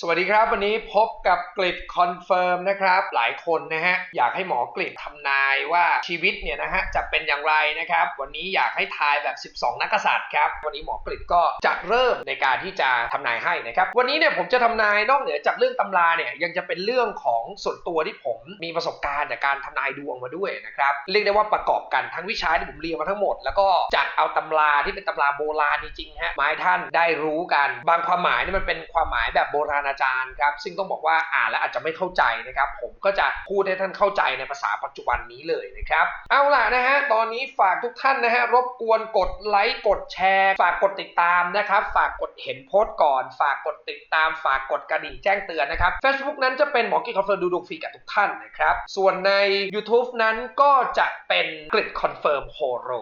สวัสดีครับวันนี้พบกับกริดคอนเฟิร์มนะครับ หลายคนนะฮะอยากให้หมอกริดทำนายว่าชีวิตเนี่ยนะฮะจะเป็นอย่างไรนะครับ วันนี้อยากให้ทายแบบ 12 นักษัตริย์ครับ วันนี้หมอกริดก็จะเริ่มในการที่จะทำนายให้นะครับ วันนี้เนี่ยผมจะทำนายนอกเหนือจากเรื่องตำราเนี่ยยังจะเป็นเรื่องของส่วนตัวที่ผมมีประสบการณ์จากการทำนายดวงมาด้วยนะครับเรียกได้ว่าประกอบกันทั้งวิชาที่ผมเรียนมาทั้งหมด แล้วก็จะเอาตำราที่เป็นตำราโบราณจริงๆฮะมาให้ท่านได้รู้กัน บางความหมายนี่มันเป็นความหมายแบบโบราณอาจารย์ครับ ซึ่งต้องบอกว่าอ่านแล้วอาจจะไม่เข้าใจนะครับ ผมก็จะพูดให้ท่านเข้าใจในภาษาปัจจุบันนี้เลยนะครับ เอาล่ะนะฮะ ตอนนี้ฝากทุกท่านนะฮะ รบกวนกดไลค์ กดแชร์ ฝากกดติดตามนะครับ ฝากกดเห็นโพสต์ก่อน ฝากกดติดตาม ฝากกดกระดิ่งแจ้งเตือนนะครับ Facebook นั้นจะเป็นหมอกิ๊กคอนเฟิร์มดูดวงฟรีกับทุกท่านนะครับ ส่วนใน YouTube นั้นก็จะเป็นกริดคอนเฟิร์มโฮโร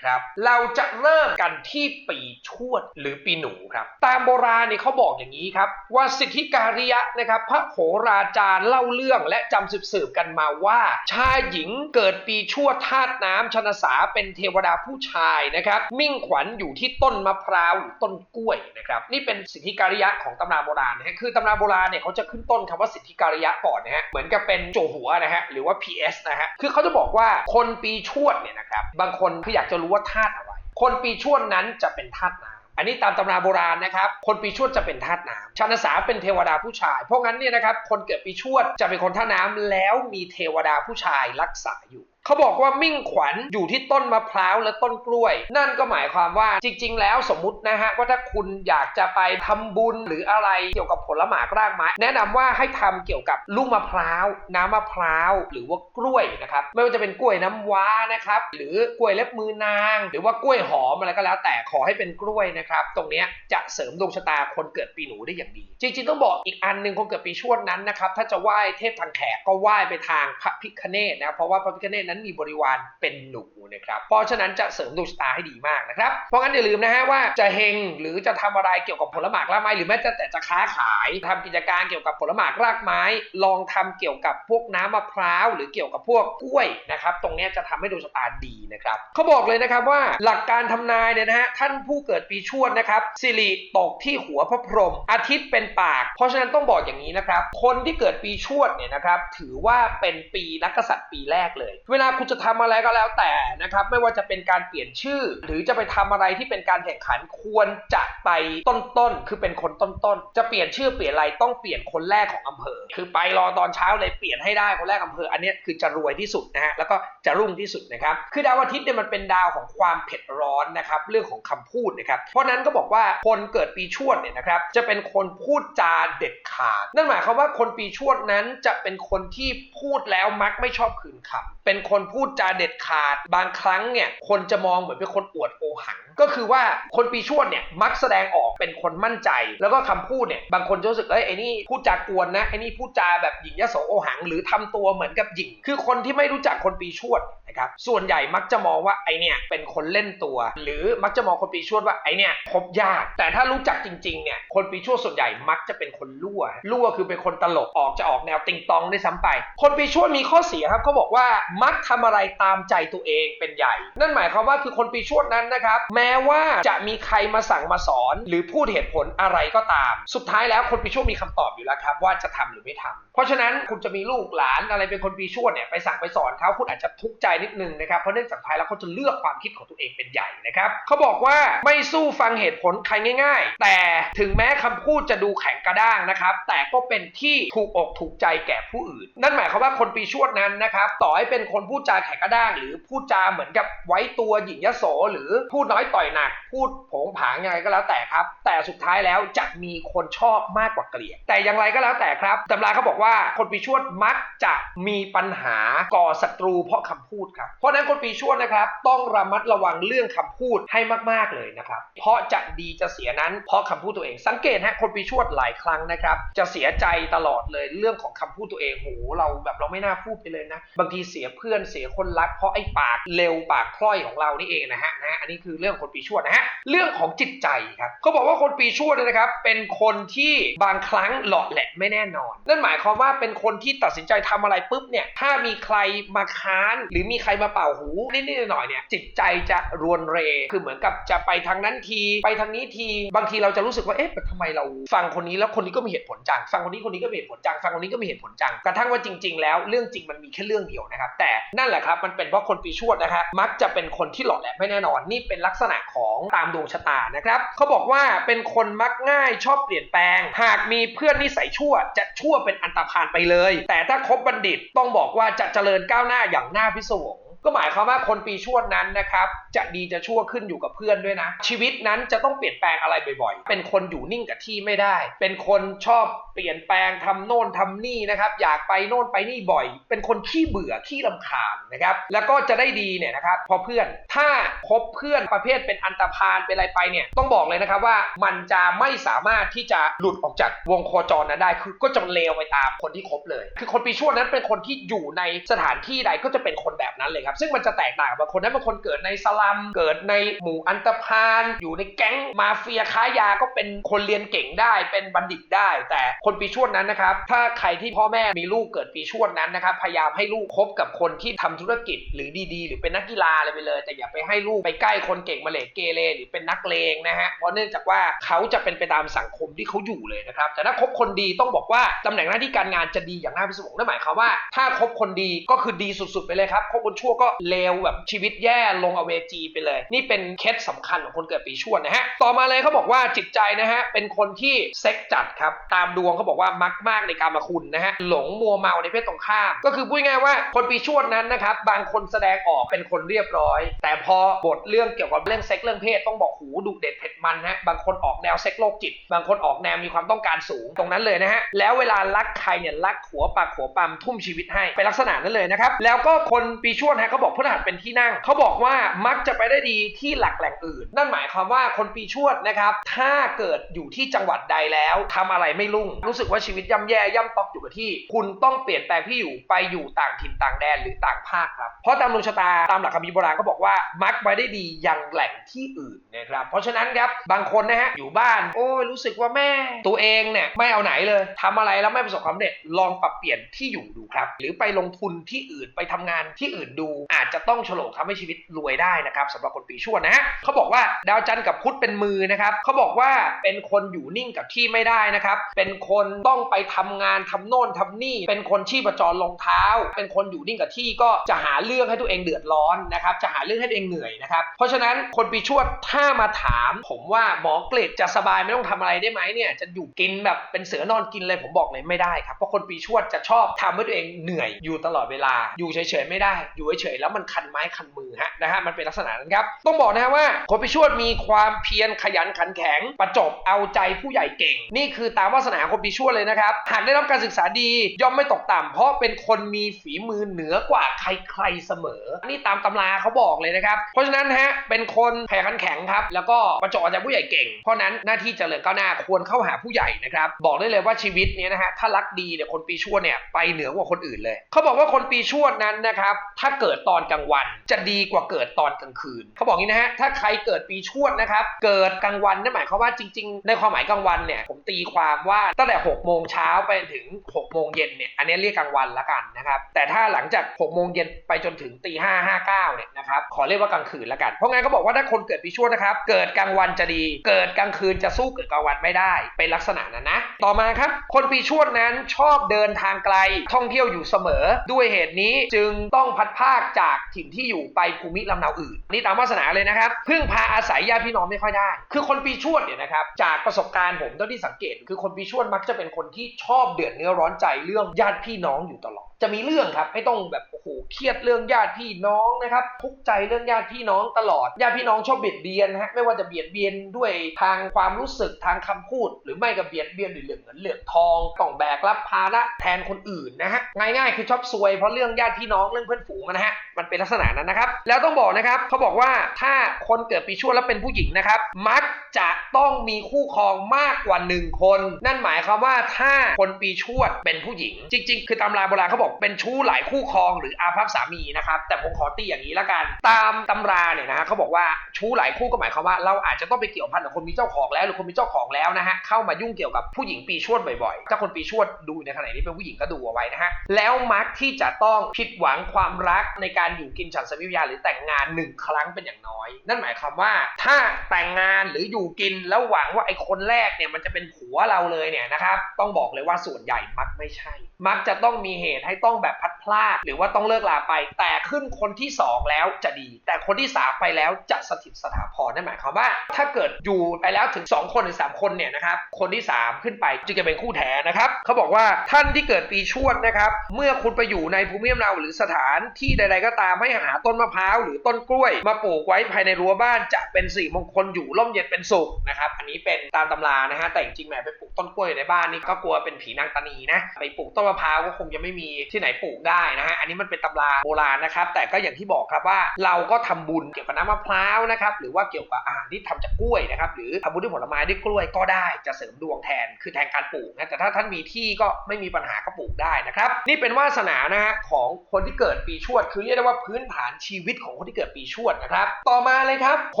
ครับ เราจะเริ่มกันที่ปีชวดหรือปีหนูครับ ตามโบราณเนี่ยเขาบอกอย่างนี้ครับ ว่าสิทธิการิยะนะครับ พระโหราจารย์เล่าเรื่องและจำสืบๆกันมาว่า ชายหญิงเกิดปีชวดธาตุน้ำชนสาเป็นเทวดาผู้ชายนะครับ มิ่งขวัญอยู่ที่ต้นมะพร้าวหรือต้นกล้วยนะครับ นี่เป็นสิทธิการิยะของตำราโบราณนะฮะคือตำราโบราณเนี่ยเขาจะขึ้นต้นคำว่าสิทธิการิยะก่อนนะฮะเหมือนกับเป็นโจหัวนะฮะหรือว่า PS นะฮะคือเขาจะบอกว่าคนปีชวดเนี่ยนะครับบางคนคืออยากจะรู้ว่าธาตุอะไร คนปีชวดนั้นจะเป็นธาตุน้ำอันนี้ตามตำราโบราณนะครับ คนปีชวดจะเป็นธาตุน้ำชานสาเป็นเทวดาผู้ชาย เพราะงั้นเนี่ยนะครับ คนเกิดปีชวดจะเป็นคนธาตุน้ำแล้วมีเทวดาผู้ชายรักษาอยู่ เขาบอกว่ามิ่งขวัญอยู่ที่ต้นมะพร้าวและต้นกล้วย นั่นก็หมายความว่าจริง ๆ แล้วสมมตินะฮะว่าถ้าคุณอยากจะไปทำบุญหรืออะไรเกี่ยวกับผลหมากรากไม้แนะนำว่าให้ทำเกี่ยวกับลูกมะพร้าวน้ำมะพร้าวหรือว่ากล้วยนะครับไม่ว่าจะเป็นกล้วยน้ำว้านะครับหรือกล้วยเล็บมือนาง หรือว่ากล้วยหอมอะไรก็แล้ว แต่ขอให้เป็นกล้วยนะครับตรงนี้จะเสริมดวงชะตาคนเกิดปีหนูได้อย่างดี จริง ๆ ต้องบอกอีกอันหนึ่งคนเกิดปีชวดนั้นนะครับถ้าจะไหว้เทพทางแขกก็ไหว้ไปทางพระพิคเนตนะเพราะว่าพระพิคเนตนั้นมีบริวารเป็นหนูนะครับ เพราะฉะนั้นจะเสริมดวงชะตาให้ดีมากนะครับ เพราะงั้นอย่าลืมนะฮะว่าจะเฮงหรือจะทำอะไรเกี่ยวกับผลหมากรากไม้หรือแม้แต่จะค้าขายทำกิจการเกี่ยวกับผลหมากรากไม้ ลองทำเกี่ยวกับพวกน้ำมะพร้าวหรือเกี่ยวกับพวกกล้วยนะครับตรงนี้จะทำให้ดวงชะตาดีนะครับเขาบอกเลยนะครับว่าหลักการทำนายเนี่ยนะฮะท่านผู้เกิดปีชวดนะครับสิริตกที่หัวพระพรหมอาทิตย์เป็นปาก เพราะฉะนั้นต้องบอกอย่างนี้นะครับคนที่เกิดปีชวดเนี่ยนะครับถือว่าเป็นปีนักกษัตริย์ปีแรกเลย เวลาคุณจะทำอะไรก็แล้วแต่นะครับ ไม่ว่าจะเป็นการเปลี่ยนชื่อ หรือจะไปทำอะไรที่เป็นการแข่งขันควรจะไปต้นๆคือเป็นคนต้นๆจะเปลี่ยนชื่อเปลี่ยนอะไรต้องเปลี่ยนคนแรกของอำเภอ คือไปรอตอนเช้าเลยเปลี่ยนให้ได้คนแรกอำเภอ อันนี้คือจะรวยที่สุดนะฮะแล้วก็จะรุ่งที่สุดนะครับคือดาวอาทิตย์เนี่ยมันเป็นดาวของความเผ็ดร้อนนะครับเรื่องของคำพูดนะครับเพราะนั้นก็บอกว่าคนเกิดปีชวดเนี่ยนะครับจะเป็นคนพูดจาเด็ดขาด นั่นหมายความว่าคนปีชวดนั้นจะเป็นคนที่พูดแล้วมักไม่ชอบคืนคำเป็นคนนพูดจาเด็ดขาด บางครั้งเนี่ยคนจะมองเหมือนเป็นคนอวดโอหัง ก็คือว่าคนปีชวดเนี่ยมักแสดงออกเป็นคนมั่นใจ แล้วก็คำพูดเนี่ยบางคนจะรู้สึกเอ้ยไอ้นี่พูดจากวนนะไอ้นี่พูดจาแบบหญิงยโสโอหัง หรือทำตัวเหมือนกับหญิง คือคนที่ไม่รู้จักคนปีชวดนะครับส่วนใหญ่มักจะมองว่าไอเนี่ยเป็นคนเล่นตัว หรือมักจะมองคนปีชวดว่าไอเนี่ยคบยาก แต่ถ้ารู้จักจริงๆเนี่ยคนปีชวดส่วนใหญ่มักจะเป็นคนรั่วรั่วคือเป็นคนตลกออกจะออกแนวติงตองได้ซ้ำไป คนปีชวดมีข้อเสียครับเขาบอกว่ามักทำอะไรตามใจตัวเองเป็นใหญ่ นั่นหมายความว่าคือคนปีชวดนั้นนะครับ แม้ว่าจะมีใครมาสั่งมาสอน หรือพูดเหตุผลอะไรก็ตาม สุดท้ายแล้วคนปีชวดมีคำตอบอยู่แล้วครับ ว่าจะทำหรือไม่ทำเพราะฉะนั้นคุณจะมีลูกหลานอะไรเป็นคนปีชวดเนี่ยไปสั่งไปสอนเขาคุณอาจจะทุกข์ใจนิดนึงนะครับเพราะเนื่องจากท้ายแล้วเขาจะเลือกความคิดของตัวเองเป็นใหญ่นะครับเขาบอกว่าไม่สู้ฟังเหตุผลใครง่าย ๆ แต่ถึงแม้คำพูดจะดูแข็งกระด้างนะครับ แต่ก็เป็นที่ถูกอกถูกใจแก่ผู้อื่น นั่นหมายความว่าคนปีชวดนั้นนะครับต่อให้เป็นคนพูดจาแข็งกระด้าง หรือพูดจาเหมือนกับไว้ตัวหญิงยโสหรือพูดน้อยต่อยหนัก พูดผงผางยังไงก็แล้วแต่ครับ แต่สุดท้ายแล้วจะมีคนชอบมากกว่าเกลียด แต่อย่างไรก็แล้วแต่ครับตำราเขาบอกว่าคนปีชวดมักจะมีปัญหาก่อศัตรูเพราะคำพูดครับ เพราะฉะนั้นคนปีชวดนะครับ ต้องระมัดระวังเรื่องคำพูดให้มาก ๆเลยนะครับ เพราะจะดีจะเสียนั้นเพราะคำพูดตัวเอง สังเกตฮะคนปีชวดหลายครั้งนะครับ จะเสียใจตลอดเลยเรื่องของคำพูดตัวเองโหเราแบบเราไม่น่าพูดไปเลยนะ บางทีเสียเพื่อนเสียคนรักเพราะไอ้ปากเร็วปากพล่อยของเรานี่เองนะฮะนะฮะอันนี้คือเรื่องคนปีชวดนะฮะเรื่องของจิตใจครับเขาบอกว่าคนปีชวดเนี่ยนะครับ เป็นคนที่บางครั้งหลอแหละไม่แน่นอน นั่นหมายความว่าเป็นคนที่ตัดสินใจทำอะไรปุ๊บเนี่ยถ้ามีใครมาค้าน หรือมีใครมาเป่าหูนิดๆหน่อยๆเนี่ยจิตใจจะรวนเร คือเหมือนกับจะไปทางนั้นที ไปทางนี้ที บางทีเราจะรู้สึกว่าเอ๊ะทำไมเราฟังคนนี้แล้วคนนี้ก็มีเหตุผลจัง ฟังคนนี้คนนี้ก็มีเหตุผลจัง ฟังคนนี้ก็มีเหตุผลจัง กระทั่งว่าจริง ๆ แล้วเรื่องจริงมันมีแค่เรื่องเดียวนะครับ แต่นั่นแหละครับมันเป็นเพราะคนปีชวดนะครับมักจะเป็นคนที่หล่อแหลมไม่แน่นอนนี่เป็นลักษณะของตามดวงชะตานะครับเขาบอกว่าเป็นคนมักง่ายชอบเปลี่ยนแปลง หากมีเพื่อนนิสัยชั่ว จะชั่วเป็นอันตรพานไปเลย แต่ถ้าคบบัณฑิตต้องบอกว่าจะเจริญก้าวหน้าอย่างน่าพิศวง ก็หมายความว่าคนปีชวดนั้นนะครับจะดีจะชั่วขึ้นอยู่กับเพื่อนด้วยนะ ชีวิตนั้นจะต้องเปลี่ยนแปลงอะไรบ่อยๆ เป็นคนอยู่นิ่งกับที่ไม่ได้ เป็นคนชอบเปลี่ยนแปลงทำโน่นทำนี่นะครับ อยากไปโน่นไปนี่บ่อย เป็นคนขี้เบื่อขี้ลำคาญนะครับ แล้วก็จะได้ดีเนี่ยนะครับพอเพื่อนถ้าคบเพื่อนประเภทเป็นอันตรพานเป็นอะไรไปเนี่ยต้องบอกเลยนะครับว่ามันจะไม่สามารถที่จะหลุดออกจากวงโคจรนั้นได้คือก็จะเลวไปตามคนที่คบเลย คือคนปีชวดนั้นเป็นคนที่อยู่ในสถานที่ใดก็จะเป็นคนแบบนั้นเลยครับซึ่งมันจะแตกต่างกับบางคนนั้นบางคนเกิดในสลัม เกิดในหมู่อันตรพาน อยู่ในแก๊งมาเฟียค้ายาก็เป็นคนเรียนเก่งได้ เป็นบัณฑิตได้ แต่คนปีชวดนั้นนะครับ ถ้าใครที่พ่อแม่มีลูกเกิดปีชวดนั้นนะครับ พยายามให้ลูกคบกับคนที่ทำธุรกิจหรือดีๆ หรือเป็นนักกีฬาอะไรไปเลย แต่อย่าไปให้ลูกไปใกล้คนเก่งมาเลเกเรหรือเป็นนักเลงนะฮะ เพราะเนื่องจากว่าเขาจะเป็นไปตามสังคมที่เขาอยู่เลยนะครับ แต่ถ้าคบคนดีต้องบอกว่าตำแหน่งหน้าที่การงานจะดีอย่างน่าพิศวงนั่นหมายความว่าถ้าคบคนดีก็คือดีสุดๆไปเลยครับคบคนชั่วก็เลวแบบชีวิตแย่ลงอเวจีไปเลย นี่เป็นเคสสำคัญของคนเกิดปีชวดนะฮะต่อมาเลยเขาบอกว่าจิตใจนะฮะเป็นคนที่เซ็กจัดครับตามดวงเขาบอกว่ามักมากในการมาคุณนะฮะหลงมัวเมาในเพศตรงข้าม ก็คือพูดง่ายว่าคนปีชวดนั้นนะครับบางคนแสดงออกเป็นคนเรียบร้อย แต่พอบทเรื่องเกี่ยวกับเรื่องเซ็กเรื่องเพศต้องบอกหูดุเด็ดเผ็ดมันฮะบางคนออกแนวเซ็กโรคจิต บางคนออกแนวมีความต้องการสูงตรงนั้นเลยนะฮะแล้วเวลารักใครเนี่ยรักหัวปากหัวปั๊มทุ่มชีวิตให้เป็นลักษณะนั้นเลยนะครับแล้วก็คนปีชวดฮะเขาบอกพฤหัสเป็นที่นั่ง เขาบอกว่ามักจะไปได้ดีที่หลักแหล่งอื่น นั่นหมายความว่าคนปีชวดนะครับ ถ้าเกิดอยู่ที่จังหวัดใดแล้วทำอะไรไม่รุ่ง รู้สึกว่าชีวิตย่ำแย่ย่ำตอกอยู่กับที่ คุณต้องเปลี่ยนแปลงที่อยู่ไปอยู่ต่างถิ่นต่างแดนหรือต่างภาคครับ เพราะตามดวงชะตาตามหลักคัมภีร์โบราณก็บอกว่ามักไปได้ดียังแหล่งที่อื่นนะครับ เพราะฉะนั้นครับบางคนนะฮะอยู่บ้าน โอ้ยรู้สึกว่าแม่ ตัวเองเนี่ยไม่เอาไหนเลยทำอะไรแล้วไม่ประสบความสำเร็จลองปรับเปลี่ยนที่อยู่ดูครับ หรือไปลงทุนที่อื่นไปทำงานที่อื่นดูอาจจะต้องฉลองทำให้ชีวิตรวยได้นะครับสำหรับคนปีชวดนะฮะเขาบอกว่าดาวจันทร์กับพุธเป็นมือนะครับเขาบอกว่าเป็นคนอยู่นิ่งกับที่ไม่ได้นะครับ เป็นคนต้องไปทำงานทำโน่นทำนี่ เป็นคนชีพจรลงเท้า เป็นคนอยู่นิ่งกับที่ก็จะหาเรื่องให้ตัวเองเดือดร้อนนะครับจะหาเรื่องให้ตัวเองเหนื่อยนะครับเพราะฉะนั้นคนปีชวดถ้ามาถาม ผมว่าหมอเกรดจะสบายไม่ต้องทำอะไรได้ไหมเนี่ยจะอยู่กินแบบเป็นเสือนอนกินเลยผมบอกเลยไม่ได้ครับเพราะคนปีชวดจะชอบทำให้ตัวเองเหนื่อยอยู่ตลอดเวลาอยู่เฉยๆไม่ได้อยู่เฉยๆแล้วมันคันไม้คันมือฮะนะฮะมันเป็นลักษณะนั้นครับต้องบอกนะฮะว่าคนปีชวดมีความเพียรขยันขันแข็ง ประจบเอาใจผู้ใหญ่เก่ง นี่คือตามวาสนาคนปีชวดเลยนะครับหากได้รับการศึกษาดีย่อมไม่ตกต่ำเพราะเป็นคนมีฝีมือเหนือกว่าใครๆเสมอ นี่ตามตำราเขาบอกเลยนะครับ เพราะฉะนั้นฮะเป็นคนขยันขันแข็งครับ แล้วก็ประจบเอาใจผู้ใหญ่เก่ง เพราะนั้นหน้าที่เจริญก้าวหน้าควรเข้าหาผู้ใหญ่นะครับบอกได้เลยว่าชีวิตเนี้นะฮะถ้ารักดีเนี่ยคนปีชวดเนี่ยไปเหนือกว่าคนอื่นเลย เขาบอกว่าคนปีชวดนั้นนะครับถ้าเกิดดตอนกลางวัน จะดีกว่าเกิดตอนกลางคืน เขาบอกงี้นะฮะ ถ้าใครเกิดปีชวดนะครับ เกิดกลางวันนั่นหมายความว่าจริง ๆ ในความหมายกลางวันเนี่ย ผมตีความว่าตั้งแต่6โมงเช้าไปถึง6โมงเย็นเนี่ย อันนี้เรียกกลางวันละกันนะครับ แต่ถ้าหลังจาก6โมงเย็นไปจนถึงตีห้าห้าเก้าเนี่ยนะครับ ขอเรียกว่ากลางคืนละกัน เพราะงั้นเขาบอกว่าถ้าคนเกิดปีชวดนะครับ เกิดกลางวันจะดี เกิดกลางคืนจะสู้เกิดกลางวันไม่ได้ เป็นลักษณะนั้นนะ ต่อมาครับ คนปีชวดนั้นชอบเดินทางไกล ท่องเที่ยวอยู่เสมอ ด้วยเหตุนี้จึงต้องพัดภาคจากถิ่นที่อยู่ไปภูมิลำเนาอื่น นี่ตามวาสนาเลยนะครับ พึ่งพาอาศัยญาติพี่น้องไม่ค่อยได้ คือคนปีชวดเนี่ยนะครับจากประสบการณ์ผมเท่าที่สังเกต คือคนปีชวดมักจะเป็นคนที่ชอบเดือดเนื้อร้อนใจเรื่องญาติพี่น้องอยู่ตลอด จะมีเรื่องครับไม่ต้องแบบโอ้โหเครียดเรื่องญาติพี่น้องนะครับทุกใจเรื่องญาติพี่น้องตลอดญาติพี่น้องชอบเบียดเบียนนะฮะไม่ว่าจะเบียดเบียนด้วยทางความรู้สึกทางคำพูด หรือไม่ก็เบียดเบียนด้วยเรื่องเงินเรื่องทองต้องแบกรับภาระแทนคนอื่นนะฮะง่ายๆ คือชอบซวยเพราะเรื่องญาติพี่น้องเรื่องเพื่อนฝูงนะฮะมันเป็นลักษณะนั้นนะครับ แล้วต้องบอกนะครับเขาบอกว่าถ้าคนเกิดปีชวดแล้วเป็นผู้หญิงนะครับ มักจะต้องมีคู่ครองมากกว่าหนึ่งคน นั่นหมายความว่าถ้าคนปีชวดเป็นผู้หญิง จริง ๆ คือตำราโบราณเขาบอกเป็นชู้หลายคู่ครองหรืออาภัพสามีนะครับ แต่ผมขอตีอย่างนี้ละกัน ตามตำราเนี่ยนะฮะเขาบอกว่าชู้หลายคู่ก็หมายความว่าเราอาจจะต้องไปเกี่ยวพันกับคนมีเจ้าของแล้ว หรือคนมีเจ้าของแล้วนะฮะเข้ามายุ่งเกี่ยวกับผู้หญิงปีชวดบ่อยๆ ถ้าคนปีชวดดูในขณะนี้เป็นผู้หญิงก็ดูเอาไว้นะฮะแล้วมักที่จะต้องผิดหวังความรักในการอยู่กินฉันสมีภรยาหรือแต่งงานหนึ่งครั้งเป็นอย่างน้อย นั่นหมายความว่าถ้าแต่งงานหรืออยู่กินแล้วหวังว่าไอ้คนแรกเนี่ยมันจะเป็นผัวเราเลยเนี่ยนะครับต้องบอกเลยว่าส่วนใหญ่มักไม่ใช่ มักจะต้องมีเหตุให้ต้องแบบพัดพลาด หรือว่าต้องเลิกลาไป แต่ขึ้นคนที่สองแล้วจะดี แต่คนที่สามไปแล้วจะสถิตสถาพรนั่นหมายความว่า ถ้าเกิดอยู่ไปแล้วถึง 2 คนหรือ 3 คนเนี่ยนะครับคนที่ 3 ขึ้นไปจึงจะเป็นคู่แท้นะครับเขาบอกว่าท่านที่เกิดปีชวดนะครับเมื่อคุณไปอยู่ในภูมิลำเนาหรือสถานที่ใด ๆ ก็ตามให้หาต้นมะพร้าวหรือต้นกล้วย มาปลูกไว้ภายในรั้วบ้านจะเป็นสิ่มงคลอยู่ร่มเย็นเป็นสุขนะครับอันนี้เป็นตามตำรานะฮะแต่จริงๆแหมไปปลูกต้นกล้วยในบ้านนี่ก็กลัวเป็นผีนางตานีนะไปปลูกต้นมะพร้าวก็คงจะไม่มีที่ไหนปลูกได้นะฮะอันนี้มันเป็นตำราโบราณนะครับ แต่ก็อย่างที่บอกครับว่าเราก็ทำบุญเกี่ยวกับน้ำมะพร้าวนะครับหรือว่าเกี่ยวกับอาหารที่ทำจากกล้วยนะครับหรือทำบุญด้วยผลไม้ด้วยกล้วยก็ได้จะเสริมดวงแทนคือแทนการปลูกนะแต่ถ้าท่านมีที่ก็ไม่มีปัญหาก็ปลูกได้นะครับ นี่เป็นวาสนานะฮะของคนที่เกิดปีชวด คือเรียกได้ว่าพื้นฐานชีวิตของคนที่เกิดปีชวดนะครับ ต่อมาเลยครับ ค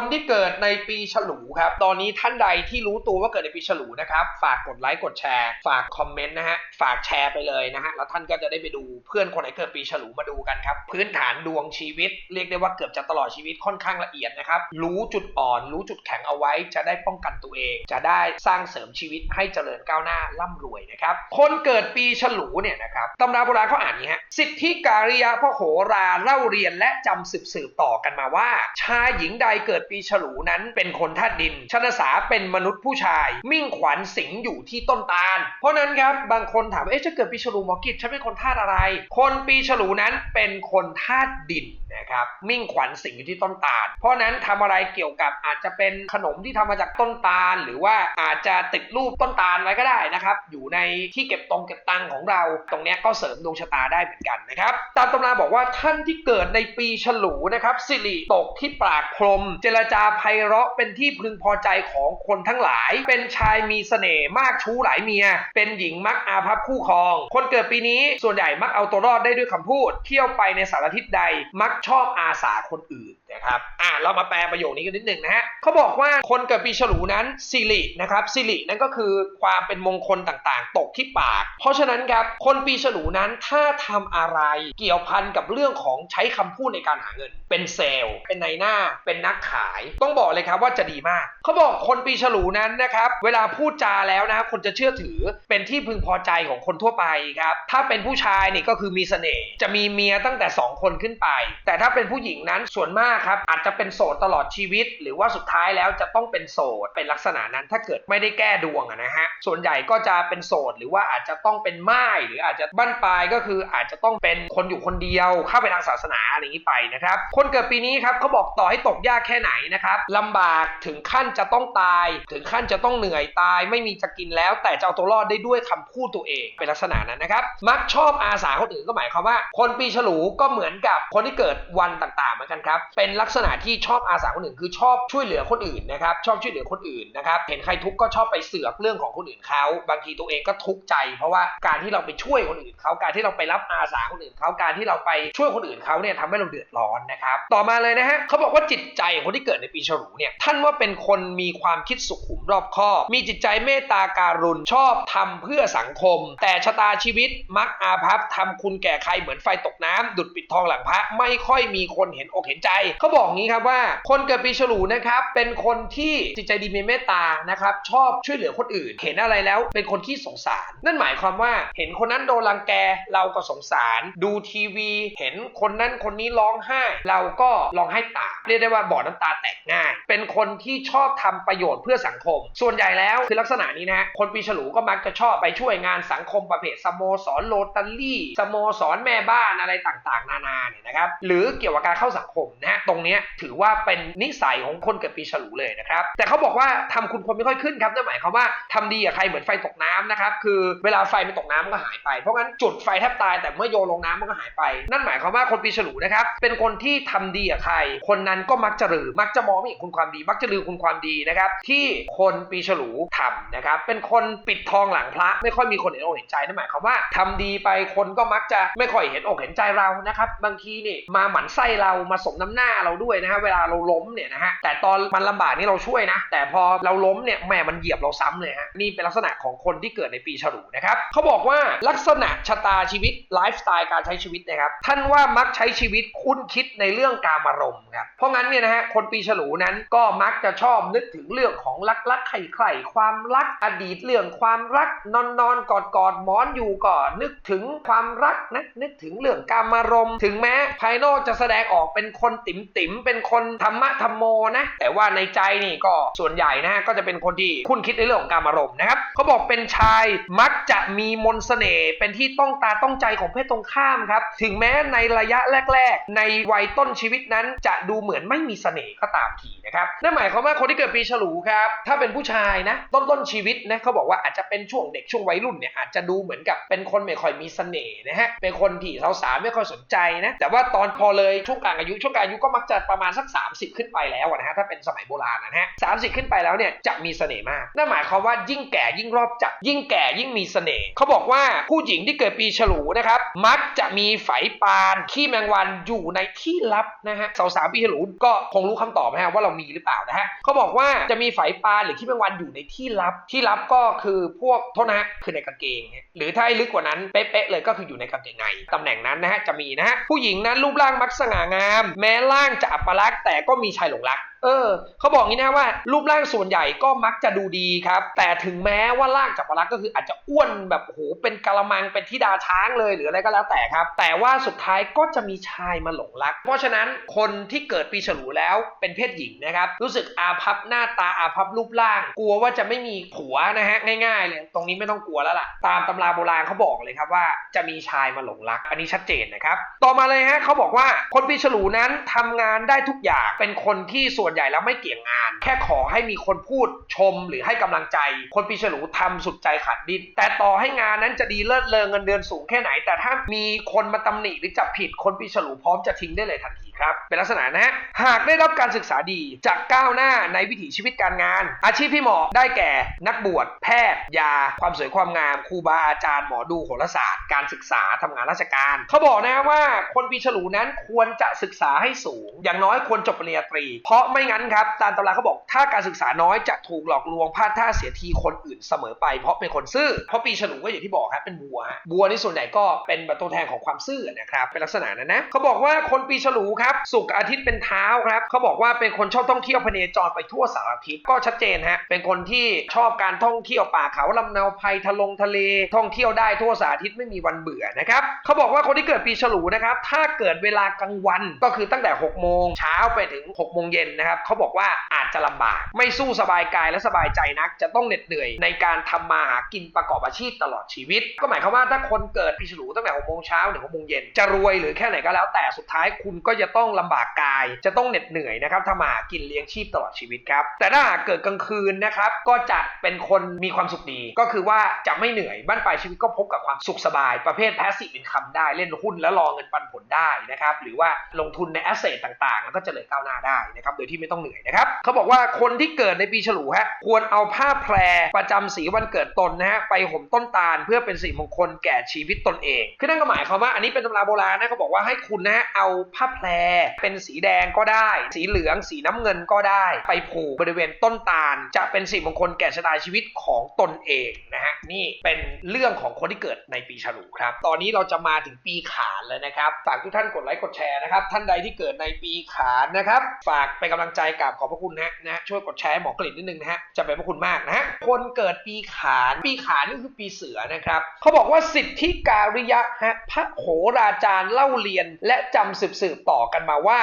นที่เกิดในปีฉลูครับ ตอนนี้ท่านใดที่รู้ตัวว่าเกิดในปีฉลูนะครับ ฝากกดไลค์กดแชร์ ฝากคอมเมนต์นะฮะ ฝากแชร์ไปเลยนะฮะ แล้วท่านก็จะได้ไปดูเพื่อนคนไหนเกิดปีฉลูมาดูกันครับพื้นฐานดวงชีวิต เรียกได้ว่าเกือบจะตลอดชีวิตค่อนข้างละเอียดนะครับรู้จุดอ่อน รู้จุดแข็งเอาไว้ จะได้ป้องกันตัวเอง จะได้สร้างเสริมชีวิตให้เจริญก้าวหน้าร่ำรวยนะครับคนเกิดปีฉลูเนี่ยนะครับตำราโบราณเขาอ่านอย่างนี้ฮะสิทธิการิยะพโหราเล่าเรียนและจำสืบสืบต่อกันมาว่า ชายหญิงใดเกิดปีฉลูนั้นเป็นคนธาตุดินชนสาเป็นมนุษย์ผู้ชาย มิ่งขวัญสิงอยู่ที่ต้นตาล เพราะนั้นครับบางคนถามว่าเอ๊ะจะเกิดปีฉลูหมอกิจฉันเป็นคนธาตุอะไร คนปีฉลูนั้นเป็นคนธาตุดิน นะครับ มิ่งขวัญสิงอยู่ที่ต้นตาล เพราะนั้นทำอะไรเกี่ยวกับอาจจะเป็นขนมที่ทำมาจากต้นตาล หรือว่าอาจจะติดรูปต้นตาลไว้ก็ได้นะครับ อยู่ในที่เก็บตรงเก็บตังของเรา ตรงนี้ก็เสริมดวงชะตาได้เหมือนกันนะครับ ตามตำราบอกว่าท่านที่เกิดในปีฉลูนะครับสิริตกที่ปากพรม เจรจาไพเราะเป็นที่พึงพอใจของคนทั้งหลาย เป็นชายมีเสน่ห์มากชู้หลายเมีย เป็นหญิงมักอาภัพคู่ครอง คนเกิดปีนี้ส่วนใหญ่มักเอาตัวรอดได้ด้วยคำพูด เที่ยวไปในสารทิศใด มักชอบอาสาคนอื่นนะครับอะเรามาแปลประโยคนี้กันนิดหนึ่งนะฮะเขาบอกว่าคนเกิดปีฉลูนั้นสิรินะครับสิรินั่นก็คือความเป็นมงคลต่างๆ ตกที่ปาก เพราะฉะนั้นครับคนปีฉลูนั้นถ้าทำอะไรเกี่ยวพันกับเรื่องของใช้คำพูดในการหาเงิน เป็นเซลล์ เป็นในหน้า เป็นนักขาย ต้องบอกเลยครับว่าจะดีมาก เขาบอกคนปีฉลูนั้นนะครับเวลาพูดจาแล้วนะครับคนจะเชื่อถือเป็นที่พึงพอใจของคนทั่วไปครับถ้าเป็นผู้ชายนี่ก็คือมีเสน่ห์จะมีเมียตั้งแต่ 2 คนขึ้นไป แต่ถ้าเป็นผู้หญิงนั้นส่วนมากครับอาจจะเป็นโสดตลอดชีวิต หรือว่าสุดท้ายแล้วจะต้องเป็นโสดเป็นลักษณะนั้นถ้าเกิดไม่ได้แก้ดวงนะฮะส่วนใหญ่ก็จะเป็นโสดหรือว่าอาจจะต้องเป็นม่ายหรืออาจจะบั้นปลายก็คืออาจจะต้องเป็นคนอยู่คนเดียวเข้าไปทางศาสนาอะไรอย่างนี้ไปนะครับคนเกิดปีนี้ครับเขาบอกต่อให้ตกยากแค่ไหนนะครับลำบากถึงขั้นจะต้องตาย ถึงขั้นจะต้องเหนื่อยตาย ไม่มีจะกินแล้ว แต่จะเอาตัวรอดได้ด้วยคำพูดตัวเองเป็นลักษณะนั้นนะครับมักชอบอาสาคนอื่นก็หมายความว่า คนปีฉลูก็เหมือนกับคนที่เกิดวันต่างๆเหมือนกันครับ เป็นลักษณะที่ชอบอาสาคนอื่น คือชอบช่วยเหลือคนอื่นนะครับ ชอบช่วยเหลือคนอื่นนะครับ เห็นใครทุกข์ก็ชอบไปเสือกเรื่องของคนอื่นเขา บางทีตัวเองก็ทุกข์ใจ เพราะว่าการที่เราไปช่วยคนอื่นเขา การที่เราไปรับอาสาคนอื่นเขาการที่เราไปช่วยคนอื่นเขาเนี่ยทำให้เราเดือดร้อนนะครับ ต่อมาเลยนะฮะเขาบอกว่าจิตใจคนที่เกิดในปีฉลูเนี่ย ท่านว่าเป็นคนมีความคิดสุขุมรอบคอบ มีจิตใจเมตตาการุณ ชอบทำเพื่อสังคม แต่ชะตาชีวิตมักอาภัพทำคุณแก่ใครเหมือนไฟตกน้ำดุดปิดทองหลังพระไม่ค่อยมีคนเห็นอกเห็นใจเขาบอกงี้ครับว่า คนเกิดปีฉลูนะครับเป็นคนที่จิตใจดีมีเมตตานะครับชอบช่วยเหลือคนอื่น เห็นอะไรแล้วเป็นคนที่สงสาร นั่นหมายความว่าเห็นคนนั้นโดนรังแกเราก็สงสาร ดูทีวี เห็นคนนั้นคนนี้ร้องไห้ เราก็ร้องไห้ตามเรียกได้ว่าบ่อน้ำตาแตกง่าย เป็นคนที่ชอบทำประโยชน์เพื่อสังคม ส่วนใหญ่แล้วคือลักษณะนี้นะคนปีฉลูก็มักจะชอบไปช่วยงานสังคมประเภทสโมสรโรตารี่สโมสรแม่บ้านอะไรต่างๆ นานาเนี่ยนะครับหรือรือเกี่ยวกับการเข้าสังคมนะฮะตรงนี้ถือว่าเป็นนิสัยของคนเกิดปีฉลูเลยนะครับแต่เขาบอกว่าทำคุณคนไม่ค่อยขึ้นครับนั่นหมายความว่าทำดีกับใครเหมือนไฟตกน้ำนะครับคือเวลาไฟมันตกน้ำมันก็หายไปเพราะงั้นจุดไฟแทบตายแต่เมื่อโยนลงน้ำมันก็หายไป นั่นหมายความว่าคนปีฉลูนะครับเป็นคนที่ทำดีกับใคร คนนั้นก็มักจะลือมักจะมองไม่เห็นคุณความดี มักจะลือคุณความดีนะครับที่คนปีฉลูทำนะครับเป็นคนปิดทองหลังพระไม่ค่อยมีคนเห็นอกเห็นใจนั่นหมายความว่าทำดีไปคนก็มักจะไม่ค่อยเห็นอกเห็นใจเรานะครับบางทีนี่มาหมั่นไส้เรามาสมน้ำหน้าเราด้วยนะฮะเวลาเราล้มเนี่ยนะฮะแต่ตอนมันลำบากนี่เราช่วยนะ แต่พอเราล้มเนี่ยแหมมันเหยียบเราซ้ำเลยฮะนี่เป็นลักษณะของคนที่เกิดในปีฉลูนะครับเขาบอกว่าลักษณะชะตาชีวิตไลฟ์สไตล์การใช้ชีวิตนะครับท่านว่ามักใช้ชีวิตคุ้นคิดในเรื่องการมารมณ์ครับเพราะงั้นเนี่ยนะฮะคนปีฉลูนั้นก็มักจะชอบนึกถึงเรื่องของรักรักใคร่ใครความรักอดีตเรื่องความรักนอนนอนกอดกอดหมอนอยู่ก่อนนึกถึงความรักนะนึกถึงเรื่องการมารมณ์ถึงแม้ภายนอกจะแสดงออกเป็นคนติ๋มติ๋มเป็นคนธรรมะธรรมโมนะ แต่ว่าในใจนี่ก็ส่วนใหญ่นะฮะก็จะเป็นคนที่คุ้นคิดในเรื่องของการมารมณ์นะครับเขาบอกเป็นชายมักจะมีมนต์เสน่ห์เป็นที่ต้องตาต้องใจของเพศตรงข้ามครับ ถึงแม้ในระยะแรก ๆ ในวัยต้นชีวิตนั้นจะดูเหมือนไม่มีเสน่ห์ก็ตามทีนะครับนั่นหมายความว่าคนที่เกิดปีฉลูครับถ้าเป็นผู้ชายนะต้นต้นชีวิตนะเขาบอกว่าอาจจะเป็นช่วงเด็กช่วงวัยรุ่นเนี่ยอาจจะดูเหมือนกับเป็นคนไม่ค่อยมีเสน่ห์นะฮะเป็นคนที่สาวๆไม่ค่อยสนใจนะแต่ว่าตอนพออเลยช่วงกลางอายุช่วงกลางอายุก็มักจะประมาณสัก 30 ขึ้นไปแล้วอะนะฮะถ้าเป็นสมัยโบราณนะฮะสามสิบขึ้นไปแล้วเนี่ยจะมีเสน่ห์มากนั่นหมายความว่ายิ่งแก่ยิ่งรอบจัดยิ่งแก่ยิ่งมีเสน่ห์เขาบอกว่าผู้หญิงที่เกิดปีฉลูนะครับมักจะมีไฝปานขี้แมงวันอยู่ในที่ลับนะฮะสาวๆปีฉลูก็คงรู้คำตอบนะฮะว่าเรามีหรือเปล่านะฮะเขาบอกว่าจะมีไฝปานหรือขี้แมงวันอยู่ในที่ลับ ที่ลับก็คือพวกโทษนะฮะคือในกางเกง หรือถ้าให้ลึกกว่านั้นเป๊ะๆเลยก็คืออยู่ในกางเกงในตำแหน่งนั้นนะฮะจะมีนะฮะผู้หญิงนั้นรูปร่างมักสง่างาม แม้ร่างจะอัปลักษณ์แต่ก็มีชายหลงรักเออเขาบอกงี้นะว่ารูปร่างส่วนใหญ่ก็มักจะดูดีครับ แต่ถึงแม้ว่าร่างจับปลักษณ์ก็คืออาจจะอ้วนแบบโอ้โหเป็นกะละมังเป็นทิดาช้างเลยหรืออะไรก็แล้วแต่ครับ แต่ว่าสุดท้ายก็จะมีชายมาหลงรัก เพราะฉะนั้นคนที่เกิดปีฉลูแล้วเป็นเพศหญิงนะครับรู้สึกอาภัพหน้าตาอาภัพรูปร่าง กลัวว่าจะไม่มีผัวนะฮะง่ายๆเลยตรงนี้ไม่ต้องกลัวแล้วล่ะ ตามตำราโบราณเขาบอกเลยครับว่าจะมีชายมาหลงรัก อันนี้ชัดเจนนะครับ ต่อมาเลยฮะเขาบอกว่าคนปีฉลูนั้นทำงานได้ทุกอย่างเป็นคนที่ส่วนใหญ่แล้วไม่เกี่ยงงาน แค่ขอให้มีคนพูดชมหรือให้กำลังใจ คนปีฉลูทำสุดใจขาดดิ้นแต่ต่อให้งานนั้นจะดีเลิศเลอเงินเดือนสูงแค่ไหน แต่ถ้ามีคนมาตำหนิหรือจับผิดคนปีฉลูพร้อมจะทิ้งได้เลยทันที ครับ เป็นลักษณะนะฮะหากได้รับการศึกษาดีจะก้าวหน้าในวิถีชีวิตการงาน อาชีพที่เหมาะได้แก่นักบวชแพทย์ ยา ความสวยความงามครูบาอาจารย์หมอดูโหราศาสตร์ การศึกษาทำงานราชการ เขาบอกนะว่าคนปีฉลูนั้นควรจะศึกษาให้สูง อย่างน้อยควรจบปริญญาตรี เพราะไม่งั้นครับตามตำราเขาบอกถ้าการศึกษาน้อยจะถูกหลอกลวงพลาดท่าเสียทีคนอื่นเสมอไป เพราะเป็นคนซื่อเพราะปีฉลูก็อย่างที่บอกครับเป็นบัวบัวนี่ส่วนใหญ่ก็เป็นตัวแทนของความซื่อนะครับเป็นลักษณะนั้นนะเขาบอกว่าคนปีฉลูครับสุกอาทิตย์เป็นเท้าครับเขาบอกว่าเป็นคนชอบท่องเที่ยวพเนจรไปทั่วสารทิศก็ชัดเจนฮะเป็นคนที่ชอบการท่องเที่ยวป่าเขาลำเนาภัยทะลงทะเลท่องเที่ยวได้ทั่วสารทิศไม่มีวันเบื่อนะครับเขาบอกว่าคนที่เกิดปีฉลูนะครับถ้าเกิดเวลากลางวันก็คือตั้งแต่6โมงเช้าไปถึง6โมงเย็นนะครับเขาบอกว่าอาจจะลำบาก ไม่สู้สบายกายและสบายใจนัก จะต้องเหน็ดเหนื่อยในการทำมาหากินประกอบอาชีพตลอดชีวิต ก็หมายความว่าถ้าคนเกิดปีฉลูตั้งแต่6โมงเช้าถึง6โมงเย็นจะรวยหรือแค่ไหนก็แล้วแต่สุดท้ายคุณก็จะต้องลำบากกาย จะต้องเหน็ดเหนื่อยนะครับทำมาหากินเลี้ยงชีพตลอดชีวิตครับ แต่ถ้าหากเกิดกลางคืนนะครับ ก็จะเป็นคนมีความสุขดี ก็คือว่าจะไม่เหนื่อยบ้านปลายชีวิตก็พบกับความสุขสบาย ประเภทแพสซีฟอินคัมได้เล่นหุ้นแล้วรอเงินปันผลได้นะครับ หรือว่าลงทุนในแอสเซทต่างๆ แล้วก็เจริญก้าวหน้าได้นะครับ โดยที่ไม่ต้องเหนื่อยนะครับ เขาบอกว่าคนที่เกิดในปีฉลูฮะ ควรเอาผ้าแพรประจำสีวันเกิดตนนะฮะไปห่มต้นตาลเพื่อเป็นสีมงคลแก่ชีวิตตนเอง คือนั่นก็หมายความว่าอันนี้เป็นตำราโบราณนะเขาบอกว่าให้คุณนะเอาผ้าแพรเป็นสีแดงก็ได้ สีเหลืองสีน้ำเงินก็ได้ ไปผูกบริเวณต้นตาล จะเป็นสีมงคลแก่ชะตาชีวิตของตนเองนะฮะนี่เป็นเรื่องของคนที่เกิดในปีฉลูครับ ตอนนี้เราจะมาถึงปีขานแล้วนะครับฝากทุกท่านกดไลค์กดแชร์นะครับ ท่านใดที่เกิดในปีขานนะครับ ฝากเป็นกำลังใจกับขอบพระคุณนะนะฮะช่วยกดแชร์หมอกลิ่นนิดนึงนะฮะจะเป็นพระคุณมากนะฮะคนเกิดปีขานปีขานนี่คือปีเสือนะครับเขาบอกว่าสิทธิการิยะฮะพระโหราจารย์เล่าเรียนและจำสืบๆต่อกันมาว่า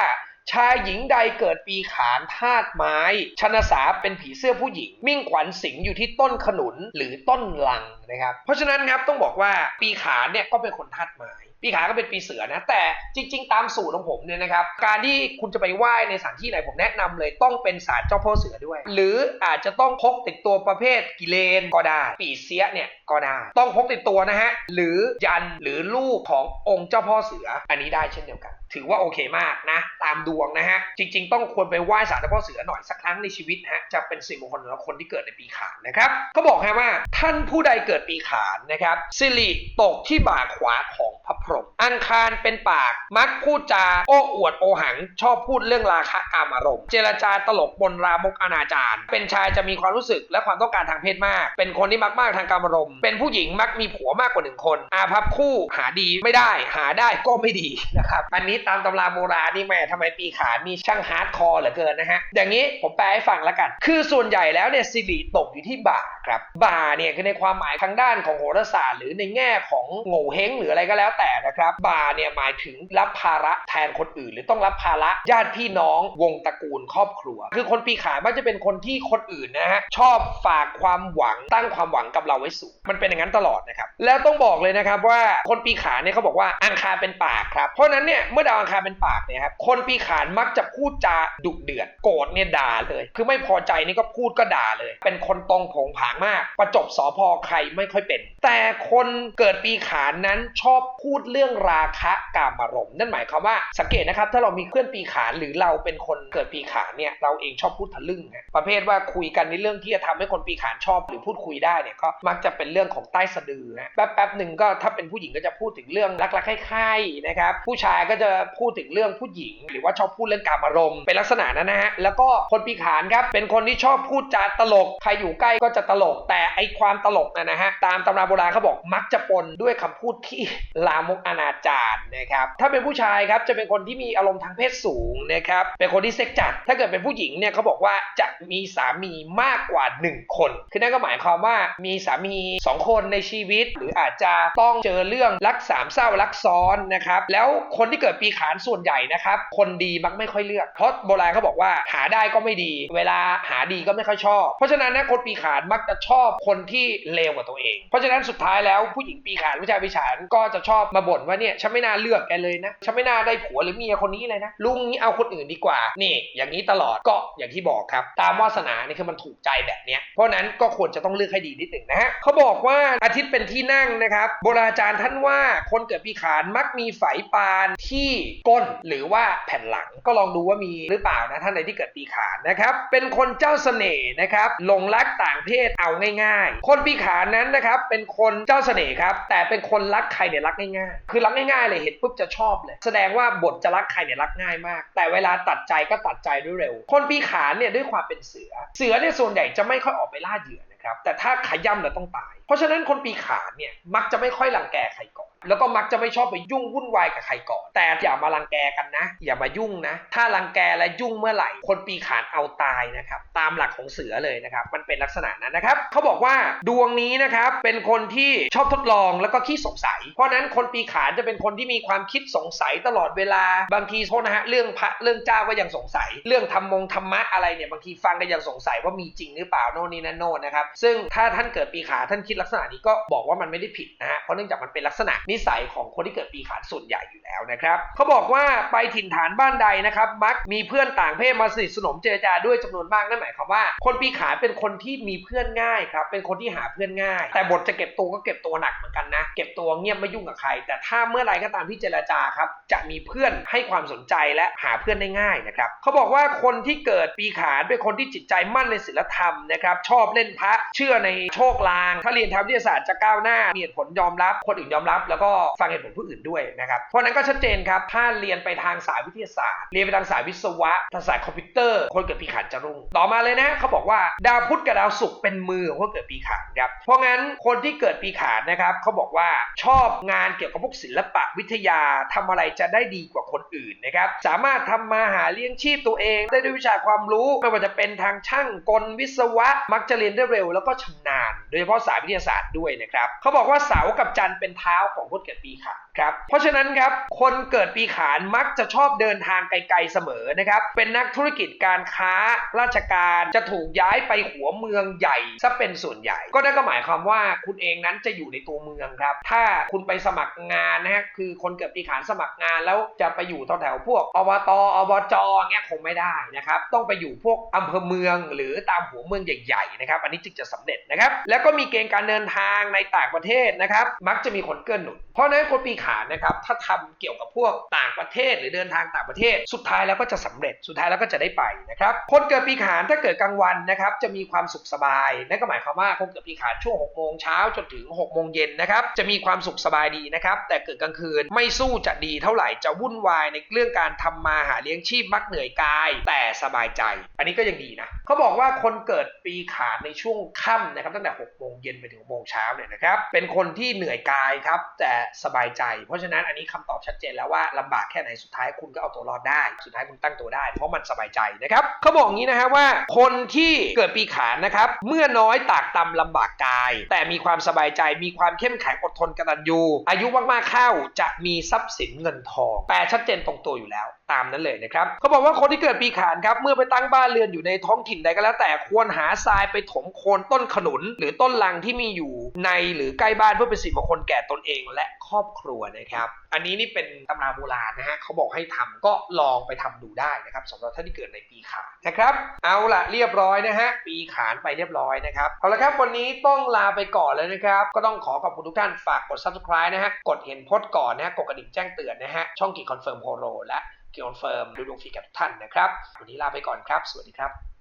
ชายหญิงใดเกิดปีขานธาตุไม้ ชนสาเป็นผีเสื้อผู้หญิง มิ่งขวัญสิงอยู่ที่ต้นขนุนหรือต้นลังนะครับ เพราะฉะนั้นครับต้องบอกว่าปีขานเนี่ยก็เป็นคนธาตุไม้ ปีขาก็เป็นปีเสือนะ แต่จริง ๆ ตามสูตรของผมเนี่ยนะครับ การที่คุณจะไปไหว้ในสถานที่ไหนผมแนะนำเลยต้องเป็นศาลเจ้าพ่อเสือด้วย หรืออาจจะต้องพกติดตัวประเภทกิเลนก็ได้ปีเสียเนี่ยก็ได้ ต้องพกติดตัวนะฮะ หรือยันหรือรูปขององค์เจ้าพ่อเสือ อันนี้ได้เช่นเดียวกัน ถือว่าโอเคมากนะ ตามดวงนะฮะ จริง ๆ ต้องควรไปไหว้ศาลเจ้าพ่อเสือหน่อยสักครั้งในชีวิตฮะ จะเป็นสิ่งมงคลสำหรับคนที่เกิดในปีขานนะครับก็บอกฮะว่าท่านผู้ใดเกิดปีขานนะครับสิริตกที่บ่าขวาของพระพรม อังคารเป็นปาก มักพูดจา โอ้อวดโอหัง ชอบพูดเรื่องราคะกามอารมณ์ เจรจาตลกบนรามกอนาจารเป็นชายจะมีความรู้สึกและความต้องการทางเพศมาก เป็นคนที่มักมากทางการอารมณ์ เป็นผู้หญิงมักมีผัวมากกว่าหนึ่งคน อาภัพคู่หาดีไม่ได้ หาได้ก็ไม่ดีนะครับ อันนี้ตามตำราโบราณนี่แม่ทำไมปีขานมีช่างฮาร์ดคอร์เหลือเกินนะฮะ อย่างนี้ผมแปลให้ฟังแล้วกัน คือส่วนใหญ่แล้วเนี่ยสิริตกอยู่ที่บ่าครับ บ่าเนี่ยคือในความหมายทางด้านของโหราศาสตร์ หรือในแง่ของโง่เฮงหรืออะไรก็แล้วแต่นะครับบาเนี่ยหมายถึงรับภาระแทนคนอื่น หรือต้องรับภาระญาติพี่น้องวงตระกูลครอบครัว คือคนปีขานมักจะเป็นคนที่คนอื่นนะฮะชอบฝากความหวังตั้งความหวังกับเราไว้สูง มันเป็นอย่างนั้นตลอดนะครับแล้วต้องบอกเลยนะครับว่าคนปีขานเนี่ยเขาบอกว่าอังคารเป็นปากครับเพราะนั้นเนี่ยเมื่อดาวอังคารเป็นปากเนี่ยครับคนปีขานมักจะพูดจาดุเดือดโกรธเนี่ยด่าเลย คือไม่พอใจนี่ก็พูดก็ด่าเลย เป็นคนตรงผงผางมาก ประจบสอพอใครไม่ค่อยเป็น แต่คนเกิดปีขานนั้นชอบพูดเรื่องราคะกามารมณ์นั่นหมายความว่าสังเกตนะครับ ถ้าเรามีเพื่อนปีขานหรือเราเป็นคนเกิดปีขานเนี่ยเราเองชอบพูดทะลึ่งฮะประเภทว่าคุยกันในเรื่องที่จะทำให้คนปีขานชอบหรือพูดคุยได้เนี่ยก็มักจะเป็นเรื่องของใต้สะดือนะแป๊บๆหนึ่งก็ถ้าเป็นผู้หญิงก็จะพูดถึงเรื่องรักๆใคร่ๆนะครับผู้ชายก็จะพูดถึงเรื่องผู้หญิง หรือว่าชอบพูดเรื่องการอารมณ์เป็นลักษณะนั้นนะฮะแล้วก็คนปีขานครับเป็นคนที่ชอบพูดจาตลกใครอยู่ใกล้ก็จะตลกแต่ไอความตลกนะนะฮะตามตำราโบราณเขาบอกมักจะปนด้วยคำพูดที่ลามกอนาจารนะครับถ้าเป็นผู้ชายครับจะเป็นคนที่มีอารมณ์ทางเพศสูงนะครับเป็นคนที่เซ็กจัด ถ้าเกิดเป็นผู้หญิงเนี่ยเขาบอกว่าจะมีสามีมากกว่า 1 คน คือนั่นก็หมายความว่ามีสามี 2 คนในชีวิต หรืออาจจะต้องเจอเรื่องรักสามเศร้ารักซ้อนนะครับแล้วคนที่เกิดปีขานส่วนใหญ่นะครับคนดีมักไม่ค่อยเลือกเพราะโบราณเขาบอกว่าหาได้ก็ไม่ดี เวลาหาดีก็ไม่ค่อยชอบ เพราะฉะนั้นนะคนปีขานมักจะชอบคนที่เลวกว่าตัวเอง เพราะฉะนั้นสุดท้ายแล้วผู้หญิงปีขานผู้ชายปีขานก็จะชอบมาบ่นว่าเนี่ยฉันไม่น่าเลือกแกเลยนะฉันไม่น่าได้ผัวหรือเมียคนนี้เลยนะลุงนี้เอาคนอื่นดีกว่านี่อย่างนี้ตลอดก็อย่างที่บอกครับ ตามวาสนานี่คือมันถูกใจแบบเนี้ยเพราะนั้นก็ควรจะต้องเลือกให้ดีนิดหนึ่งนะฮะเขาบอกว่าอาทิตย์เป็นที่นั่งนะครับโบราณอาจารย์ท่านว่าคนเกิดปีขานมักมีไฝปานที่ก้นหรือว่าแผ่นหลังก็ลองดูว่ามีหรือเปล่านะท่านใดที่เกิดปีขานนะครับเป็นคนเจ้าเสน่ห์นะครับหลงรักต่างเพศเอาง่าย ๆ คนปีขานนั้นนะครับเป็นคนเจ้าเสน่ห์ครับแต่เป็นคนรักใครเนี่ยรักง่ายคือรักง่ายๆเลยเห็นปุ๊บจะชอบเลย แสดงว่าบทจะรักใครเนี่ยรักง่ายมาก แต่เวลาตัดใจก็ตัดใจด้วยเร็ว คนปีขานเนี่ยด้วยความเป็นเสือ เสือเนี่ยส่วนใหญ่จะไม่ค่อยออกไปล่าเหยื่อนะ ครับแต่ถ้าขย่ำแล้วต้องตาย เพราะฉะนั้นคนปีขานเนี่ยมักจะไม่ค่อยรังแกใครก่อน แล้วก็มักจะไม่ชอบไปยุ่งวุ่นวายกับใครก่อน แต่อย่ามารังแกกันนะ อย่ามายุ่งนะ ถ้ารังแกและยุ่งเมื่อไหร่ คนปีขานเอาตายนะครับตามหลักของเสือเลยนะครับมันเป็นลักษณะนั้นนะครับเขาบอกว่าดวงนี้นะครับเป็นคนที่ชอบทดลองแล้วก็ขี้สงสัย เพราะฉะนั้นคนปีขานจะเป็นคนที่มีความคิดสงสัยตลอดเวลาบางทีโทษนะฮะเรื่องพระเรื่องเจ้าก็ยังสงสัย เรื่องธรรมงธรรมะอะไรเนี่ยบางทีฟังก็ยังสงสัยว่ามีจริงหรือเปล่าโน่นนี่นั่นโน่นนะครับซึ่งถ้าท่านเกิดปีขาท่านคิดลักษณะนี้ก็บอกว่ามันไม่ได้ผิดนะฮะเพราะเนื่องจากมันเป็นลักษณะนิสัยของคนที่เกิดปีขาส่วนใหญ่อยู่แล้วนะครับเขาบอกว่าไปถิ่นฐานบ้านใดนะครับมักมีเพื่อนต่างเพศมาสนิทสนมเจรจาด้วยจำนวนมากนั่นหมายความว่า คนปีขาเป็นคนที่มีเพื่อนง่ายครับเป็นคนที่หาเพื่อนง่าย แต่บทจะเก็บตัวก็เก็บตัวหนักเหมือนกันนะเก็บตัวเงียบไม่ยุ่งกับใคร แต่ถ้าเมื่อไรก็ตามที่เจรจาครับจะมีเพื่อนให้ความสนใจและหาเพื่อนได้ง่ายนะครับเขาบอกว่าคนที่เกิดปีขานเป็นคนที่จิตใจมั่นในศีลธรรมนะครับชอบเล่นพระเชื่อในโชคลาง ถ้าเรียนทางวิทยาศาสตร์จะก้าวหน้า มีเหตุผลยอมรับ คนอื่นยอมรับ แล้วก็ฟังเหตุผลผู้อื่นด้วยนะครับ เพราะนั้นก็ชัดเจนครับ ถ้าเรียนไปทางสายวิทยาศาสตร์ เรียนไปทางสายวิศวะทางสายคอมพิวเตอร์ คนเกิดปีขานจะรุ่ง ต่อมาเลยนะเขาบอกว่าดาวพุธกับดาวศุกร์เป็นมือของคนเกิดปีขานครับ เพราะงั้นคนที่เกิดปีขานนะครับเขาบอกว่าชอบงานเกี่ยวกับพวกศิลปะวิทยาทำอะไรจะได้ดีกว่าคนอื่นนะครับ สามารถทำมาหาเลี้ยงชีพตัวเอง ได้ด้วยวิชาความรู้ไม่ว่าจะเป็นทางช่างกลวิศวะมักจะเรียนได้เร็วแล้วก็ชำนาญ โดยเฉพาะสายวิทยาศาสตร์ด้วยนะครับเขาบอกว่าเสากับจันทร์เป็นเท้าของคนคนเกิดปีขานครับเพราะฉะนั้นครับคนเกิดปีขานมักจะชอบเดินทางไกลๆเสมอนะครับเป็นนักธุรกิจการค้าราชการจะถูกย้ายไปหัวเมืองใหญ่ซะเป็นส่วนใหญ่ ก็นั่นก็หมายความว่าคุณเองนั้นจะอยู่ในตัวเมืองครับ ถ้าคุณไปสมัครงานนะฮะคือคนเกิดปีขานสมัครงานแล้วจะไปอยู่แถวๆพวกอบตอบจเงี้ยคงไม่ได้นะครับต้องไปอยู่พวกอำเภอเมืองหรือตามหัวเมืองใหญ่ๆนะครับอันนี้จึงจะสำเร็จนะครับ แล้วก็มีเกณฑ์การเดินทางในต่างประเทศนะครับ มักจะมีคนเกื้อหนุน เพราะนั้นคนปีขานนะครับถ้าทำเกี่ยวกับพวกต่างประเทศหรือเดินทางต่างประเทศ สุดท้ายแล้วก็จะสำเร็จ สุดท้ายแล้วก็จะได้ไปนะครับคนเกิดปีขานถ้าเกิดกลางวันนะครับจะมีความสุขสบายนั่นก็หมายความว่าคนเกิดปีขานช่วง6โมงเช้าจนถึง6โมงเย็นนะครับจะมีความสุขสบายดีนะครับแต่เกิดกลางคืนไม่สู้จะดีเท่าไหร่จะวุ่นวายในเรื่องการทำมาหาเลี้ยงชีพมักเหนื่อยกาย แต่สบายใจ อันนี้ก็ยังดีนะเขาบอกว่าคนเกิดปีขานในช่วงค่ำนะครับตั้งแต่6โมงเย็นไปถึง6โมงเช้าเนี่ยนะครับเป็นคนที่เหนื่อยกายครับแต่สบายใจ เพราะฉะนั้นอันนี้คำตอบชัดเจนแล้วว่าลำบากแค่ไหนสุดท้ายคุณก็เอาตัวรอดได้ สุดท้ายคุณตั้งตัวได้ เพราะมันสบายใจนะครับเขาบอกอย่างนี้นะฮะว่า คนที่เกิดปีขานนะครับเมื่อน้อยตากตำลำบากกาย แต่มีความสบายใจมีความเข้มแข็งอดทนกตัญญูอายุมากๆเข้าจะมีทรัพย์สินเงินทองแปลชัดเจนตรงตัวอยู่แล้วตามนั้นเลยนะครับเขาบอกว่าคนที่เกิดปีขานครับเมื่อไปตั้งบ้านเรือนอยู่ในท้องถิ่นใดก็แล้วแต่ควรหาทรายไปถมโคนต้นขนุน หรือต้นลังที่มีอยู่ในหรือใกล้บ้านเพื่อเป็นสิริมงคลแก่ตนเองและครอบครัวนะครับ อันนี้นี่เป็นตำราโบราณนะฮะเขาบอกให้ทำก็ลองไปทำดูได้นะครับสำหรับท่านที่เกิดในปีขานนะครับ เอาละเรียบร้อยนะฮะปีขานไปเรียบร้อยนะครับเอาละครับวันนี้ต้องลาไปก่อนเลยนะครับ ก็ต้องขอขอบคุณทุกท่านฝากกด subscribe นะฮะกดเห็นโพสต์ก่อนนะฮะกดกระดิ่งแจ้งเตือนนะฮะช่องกีคอนเฟิร์มโฮโลและกีคอนเฟิร์มดูดวงฟรีกับทุกท่านนะครับวันนี้ลาไปก่อนครับ สวัสดีครับ